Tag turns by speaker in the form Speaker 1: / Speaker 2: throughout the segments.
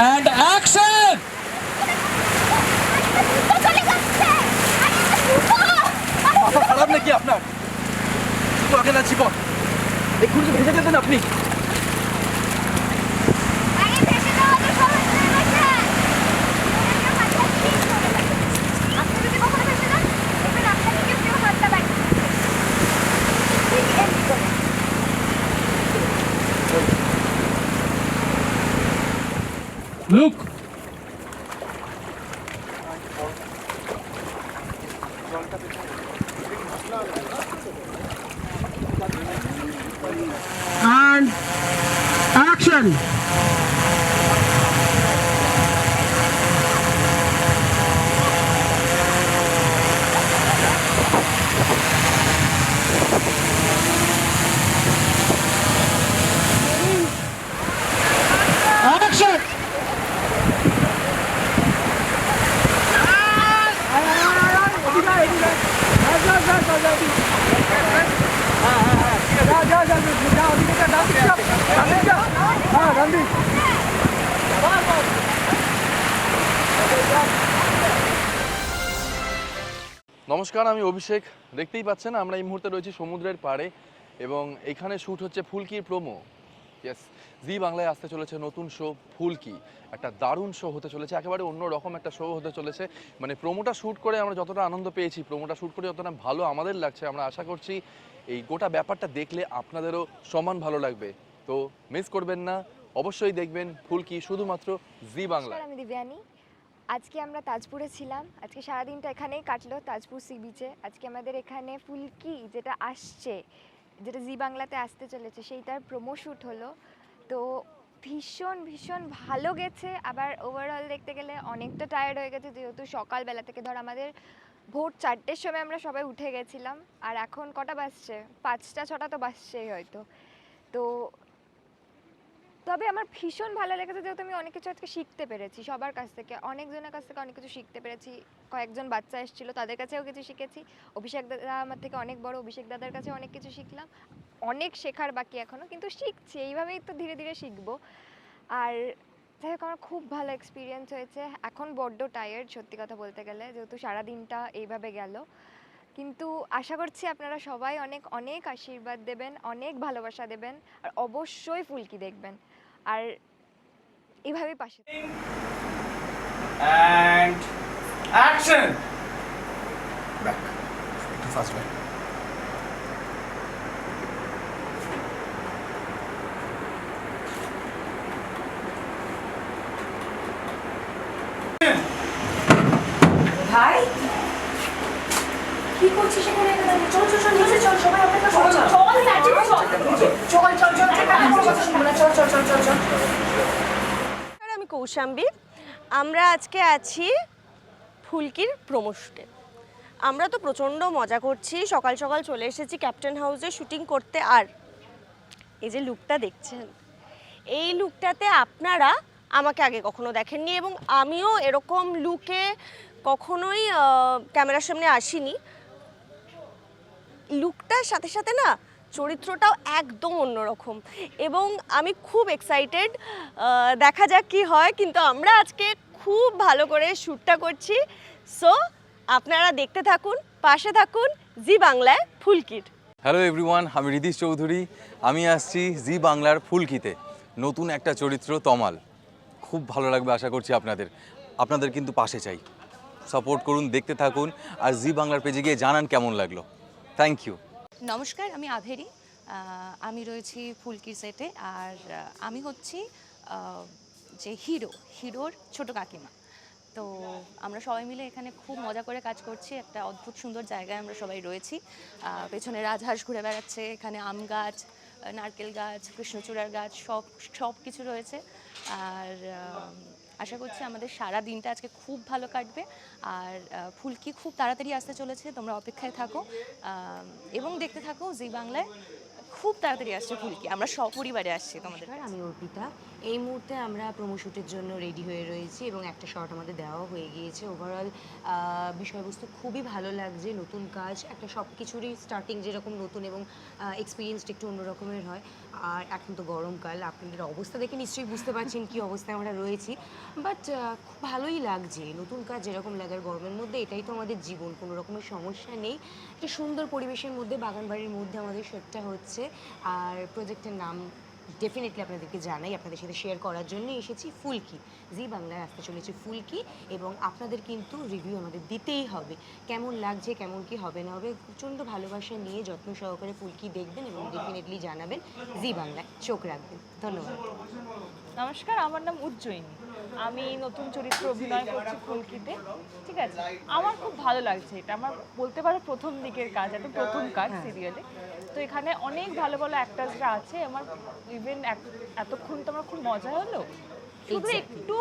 Speaker 1: And action
Speaker 2: মাথা খারাপ নাকি আপনার শুধু আগে না জীবন এক্ষুনি তো ভেসে যেতেন আপনি
Speaker 1: লুক
Speaker 3: and action action
Speaker 2: নমস্কার, আমি অভিষেক। দেখতেই পাচ্ছেন, আমরা এই মুহূর্তে রয়েছি সমুদ্রের পাড়ে এবং এখানে শ্যুট হচ্ছে ফুলকির প্রোমো ইয়েস জি বাংলায় আসতে চলেছে নতুন শো ফুলকি। একটা দারুণ শো হতে চলেছে, একেবারে অন্য রকম একটা শো হতে চলেছে। মানে প্রোমোটা শ্যুট করে আমরা যতটা আনন্দ পেয়েছি প্রোমোটা শ্যুট করে যতটা ভালো আমাদের লাগছে, আমরা আশা করছি এই গোটা ব্যাপারটা দেখলে আপনাদেরও সমান ভালো লাগবে। তো মিস করবেন না, অবশ্যই দেখবেন ফুলকি শুধুমাত্র জি
Speaker 4: নমস্কার, আমি দিব্যানী। আজকে আমরা তাজপুরে ছিলাম। আজকে সারাদিনটা এখানেই কাটলো তাজপুর সি বিচে। আজকে আমাদের এখানে ফুলকি যেটা আসছে, যেটা জি বাংলাতে আসতে চলেছে, সেইটার প্রোমো শ্যুট হলো। তো ভীষণ ভীষণ ভালো গেছে। আবার ওভারঅল দেখতে গেলে অনেকটা টায়ার্ড হয়ে গেছে, যেহেতু সকালবেলা থেকে ধর আমাদের ভোর চারটের সময় আমরা সবাই উঠে গেছিলাম। আর এখন কটা বাজছে? পাঁচটা, ছটা তো বাজছেই হয়তো। তো তবে আমার ভীষণ ভালো লেগেছে যেহেতু আমি অনেক কিছু আজকে শিখতে পেরেছি, সবার কাছ থেকে, অনেকজনের কাছ থেকে অনেক কিছু শিখতে পেরেছি। কয়েকজন বাচ্চা এসেছিল, তাদের কাছেও কিছু শিখেছি। অভিষেক দাদা আমার থেকে অনেক বড়, অভিষেক দাদার কাছে অনেক কিছু শিখলাম। অনেক শেখার বাকি এখনও কিন্তু শিখছি, এইভাবেই তো ধীরে ধীরে শিখব। আর যাই হোক, আমার খুব ভালো এক্সপিরিয়েন্স হয়েছে। এখন বড্ড টায়ার্ড সত্যি কথা বলতে গেলে, যেহেতু সারা দিনটা এইভাবে গেল। কিন্তু আশা করছি আপনারা সবাই অনেক অনেক আশীর্বাদ দেবেন অনেক ভালোবাসা দেবেন আর অবশ্যই ফুলকি দেখবেন। আর এভাবেই পাশে
Speaker 1: অ্যাকশন
Speaker 5: ভাই? এখানে এখানে? চল চল চল নিচে চল সবাই অপেক্ষা করছে চল না চল চল চল চল চল চল কাকা কোনো কথা শুনব না চল চল চল চল চল
Speaker 6: আমি কৌশাম্বী আমরা আজকে আছি ফুলকির প্রোমো শুটে আমরা তো প্রচণ্ড মজা করছি সকাল সকাল চলে এসেছি ক্যাপ্টেন হাউসে শুটিং করতে আর এই যে লুকটা দেখছেন এই লুকটাতে আপনারা আমাকে আগে কখনো দেখেননি এবং আমিও এরকম লুকে কখনোই ক্যামেরার সামনে আসিনি লুকটার সাথে সাথে না চরিত্রটাও একদম অন্যরকম। এবং আমি খুব এক্সাইটেড দেখা যাক কি হয়, কিন্তু আমরা আজকে খুব ভালো করে শ্যুটটা করছি। সো আপনারা দেখতে থাকুন, পাশে থাকুন, জি বাংলায় ফুলকিট
Speaker 7: হ্যালো এভরিওয়ান আমি রিদিশ চৌধুরী। আমি আসছি জি বাংলার ফুলকিতে নতুন একটা চরিত্র তমাল। খুব ভালো লাগবে আশা করছি আপনাদের। আপনাদের কিন্তু পাশে চাই। সাপোর্ট করুন, দেখতে থাকুন, আর জি বাংলার পেজে গিয়ে জানান কেমন লাগল। থ্যাংক ইউ
Speaker 8: নমস্কার, আমি আভেরি। আমি রয়েছি ফুলকির সেটে আর আমি হচ্ছি যে হিরো, হিরোর ছোট কাকিমা। তো আমরা সবাই মিলে এখানে খুব মজা করে কাজ করছি। একটা অদ্ভুত সুন্দর জায়গায় আমরা সবাই রয়েছি। পেছনে রাজহাঁস ঘুরে বেড়াচ্ছে, এখানে আম গাছ, নারকেল গাছ, কৃষ্ণচূড়ার গাছ, সব সব কিছু রয়েছে। আর আশা করছি আমাদের সারা দিনটা আজকে খুব ভালো কাটবে। আর ফুলকি খুব তাড়াতাড়ি আসতে চলেছে তোমরা অপেক্ষায় থাকো। এবং দেখতে থাকো জি বাংলায় খুব তাড়াতাড়ি আসছে ফুলকি। আমরা সপরিবারে আসছি তোমাদের
Speaker 5: আমি অর্পিতা।
Speaker 9: এই মুহূর্তে আমরা প্রোমো শ্যুটের জন্য রেডি হয়ে রয়েছি এবং একটা শর্ট আমাদের দেওয়া হয়ে গিয়েছে। ওভারঅল বিষয়বস্তু খুবই ভালো লাগছে নতুন কাজ একটা সব কিছুরই স্টার্টিং যেরকম নতুন এবং এক্সপিরিয়েন্সটা একটু অন্যরকমের হয়। আর এখন তো গরমকাল, আপনাদের অবস্থা দেখে নিশ্চয়ই বুঝতে পারছেন কি অবস্থায় আমরা রয়েছি। বাট খুব ভালোই লাগছে। নতুন কাজ যেরকম লাগার গরমের মধ্যে, এটাই তো আমাদের জীবন। কোনো রকমের সমস্যা নেই। একটা সুন্দর পরিবেশের মধ্যে, বাগানবাড়ির মধ্যে আমাদের সেটটা হচ্ছে। আর প্রজেক্টের নাম ডেফিনেটলি আপনাদেরকে জানাই আপনাদের সাথে শেয়ার করার জন্য এসেছি ফুলকি জি বাংলায় আসতে চলেছে ফুলকি এবং আপনাদের কিন্তু রিভিউ আমাদের দিতেই হবে। কেমন লাগছে কেমন কি হবে না হবে প্রচণ্ড ভালোবাসা নিয়ে যত্ন সহকারে ফুলকি দেখবেন এবং ডেফিনেটলি জানাবেন জি বাংলায়। চোখ রাখবেন। ধন্যবাদ।
Speaker 10: নমস্কার আমার নাম উজ্জয়িনী। আমি নতুন চরিত্র অভিনয় করছি ফুলকিতে। ঠিক আছে? আমার খুব ভালো লাগছে এটা। আমার বলতে পারো প্রথম দিকের কাজ এটা প্রথম কাজ সিরিয়ালে তো এখানে অনেক ভালো ভালো অ্যাক্টার্সরা আছে। আমার ইভেন এতক্ষণ তো আমার খুব মজা হলো। শুধু একটু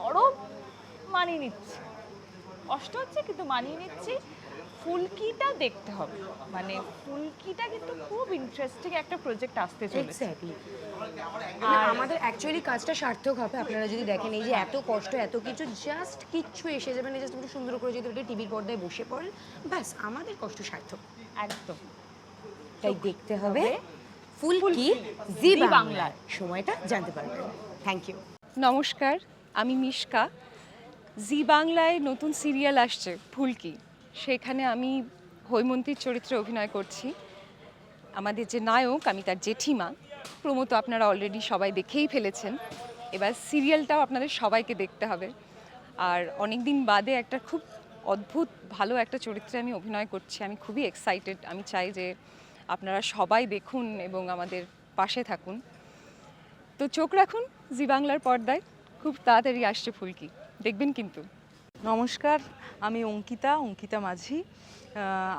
Speaker 10: গরম মানিয়ে নিচ্ছি। কষ্ট হচ্ছে কিন্তু মানিয়ে নিচ্ছি। ফুলকিটা দেখতে হবে। মানে ফুলকিটা কিন্তু খুব ইন্টারেস্টিং একটা প্রজেক্ট আসতে চলেছে।
Speaker 9: এক্স্যাক্টলি আমাদের অ্যাকচুয়ালি কাজটা সার্থক হবে। আপনারা যদি দেখেন এই যে এত কষ্ট এত কিছু জাস্ট কিচ্ছু এসে যাবেন জাস্ট একটু সুন্দর করে যদি ওটা টিভির পর্দায় বসে পড়েন ব্যাস আমাদের কষ্ট সার্থক।
Speaker 10: একদম।
Speaker 9: তাই দেখতে হবে। ফুলকি জি বাংলার সময়টা জানতে পারবেন থ্যাংক ইউ
Speaker 10: নমস্কার আমি মিশকা। জি বাংলায় নতুন সিরিয়াল আসছে ফুলকি সেখানে আমি হৈমন্তীর চরিত্রে অভিনয় করছি। আমাদের যে নায়ক আমি তার জেঠিমা। প্রমো তো আপনারা অলরেডি সবাই দেখেই ফেলেছেন। এবার সিরিয়ালটাও আপনাদের সবাইকে দেখতে হবে। আর অনেক দিন বাদে একটা খুব অদ্ভুত ভালো একটা চরিত্রে আমি অভিনয় করছি। আমি খুবই এক্সাইটেড আমি চাই যে আপনারা সবাই দেখুন এবং আমাদের পাশে থাকুন। তো চোখ রাখুন জি বাংলার পর্দায়, খুব তাড়াতাড়ি আসছে ফুলকি। দেখবেন কিন্তু।
Speaker 11: নমস্কার, আমি অঙ্কিতা অঙ্কিতা মাঝি।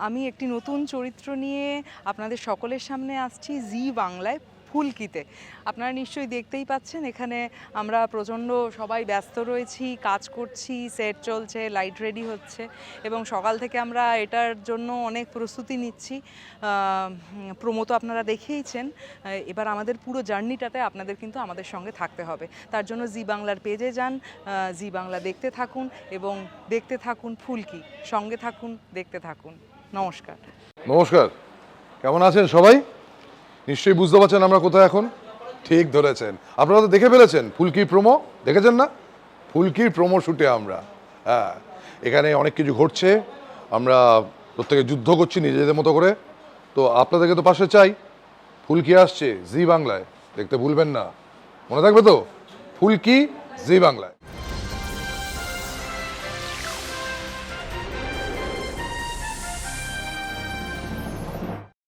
Speaker 11: আমি একটি নতুন চরিত্র নিয়ে আপনাদের সকলের সামনে আসছি, জি বাংলায়। ফুলকিতে। আপনারা নিশ্চয়ই দেখতেই পাচ্ছেন, এখানে আমরা প্রচণ্ড সবাই ব্যস্ত রয়েছি, কাজ করছি, সেট চলছে, লাইট রেডি হচ্ছে এবং সকাল থেকে আমরা এটার জন্য অনেক প্রস্তুতি নিচ্ছি। প্রমো তো আপনারা দেখেইছেন এবার আমাদের পুরো জার্নিটাতে আপনাদের কিন্তু আমাদের সঙ্গে থাকতে হবে। তার জন্য জি বাংলার পেজে যান জি বাংলা দেখতে থাকুন এবং দেখতে থাকুন ফুলকি, সঙ্গে থাকুন, দেখতে থাকুন। নমস্কার।
Speaker 12: নমস্কার। কেমন আছেন সবাই? নিশ্চয়ই বুঝতে পারছেন আমরা কোথায় এখন? ঠিক ধরেছেন। আপনারা তো দেখে ফেলেছেন, ফুলকির প্রোমো দেখেছেন না? ফুলকির প্রোমো শুটে আমরা। হ্যাঁ এখানে অনেক কিছু ঘটছে। আমরা প্রত্যেকে যুদ্ধ করছি নিজেদের মতো করে। তো আপনাদেরকে তো পাশে চাই। ফুলকি আসছে, জি বাংলায়। দেখতে ভুলবেন না। মনে থাকবে তো? ফুলকি, জি বাংলায়।